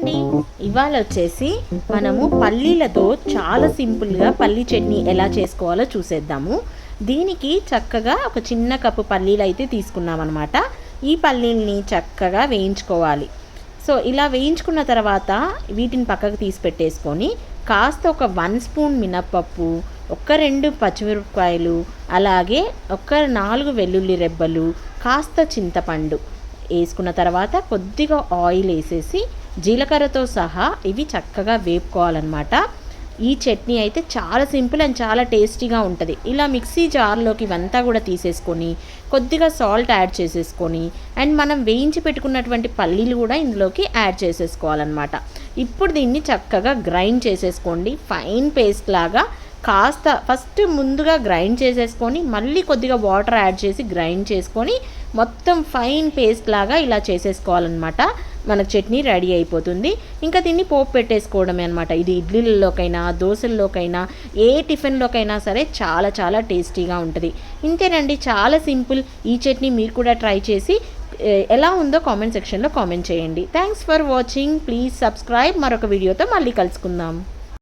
అండి ఇవాళ వచ్చేసి మనము పల్లీలతో చాలా సింపుల్గా పల్లీ చట్నీ ఎలా చేసుకోవాలో చూసేద్దాము. దీనికి చక్కగా ఒక చిన్న కప్పు పల్లీలు అయితే తీసుకున్నాం అనమాట ఈ పల్లీల్ని చక్కగా వేయించుకోవాలి. సో ఇలా వేయించుకున్న తర్వాత వీటిని పక్కకు తీసి పెట్టేసుకొని కాస్త ఒక వన్ స్పూన్ మినప్పప్పు ఒక రెండు పచ్చిమిరపకాయలు అలాగే ఒక నాలుగు వెల్లుల్లి రెబ్బలు కాస్త చింతపండు వేసుకున్న తర్వాత కొద్దిగా ఆయిల్ వేసేసి జీలకర్రతో సహా ఇవి చక్కగా వేపుకోవాలన్నమాట. ఈ చట్నీ అయితే చాలా సింపుల్ అండ్ చాలా టేస్టీగా ఉంటుంది. ఇలా మిక్సీ జార్లోకి ఇవంతా కూడా తీసేసుకొని కొద్దిగా సాల్ట్ యాడ్ చేసేసుకొని అండ్ మనం వేయించి పెట్టుకున్నటువంటి పల్లీలు కూడా ఇందులోకి యాడ్ చేసేసుకోవాలన్నమాట. ఇప్పుడు దీన్ని చక్కగా గ్రైండ్ చేసేసుకోండి. ఫైన్ పేస్ట్ లాగా కాస్త ఫస్ట్ ముందుగా గ్రైండ్ చేసేసుకొని మళ్ళీ కొద్దిగా వాటర్ యాడ్ చేసి గ్రైండ్ చేసుకొని మొత్తం ఫైన్ పేస్ట్ లాగా ఇలా చేసేసుకోవాలన్నమాట. మనకు చట్నీ రెడీ అయిపోతుంది. ఇంకా దీన్ని పోపు పెట్టేసుకోవడమే అనమాట ఇది ఇడ్లీలలోకైనా దోశల్లోకైనా ఏ టిఫిన్లోకైనా సరే చాలా చాలా టేస్టీగా ఉంటుంది. ఇంతేనండి చాలా సింపుల్. ఈ చట్నీ మీరు కూడా ట్రై చేసి ఎలా ఉందో కామెంట్ సెక్షన్లో కామెంట్ చేయండి. Thanks for watching please subscribe మరొక వీడియోతో మళ్ళీ కలుసుకుందాం.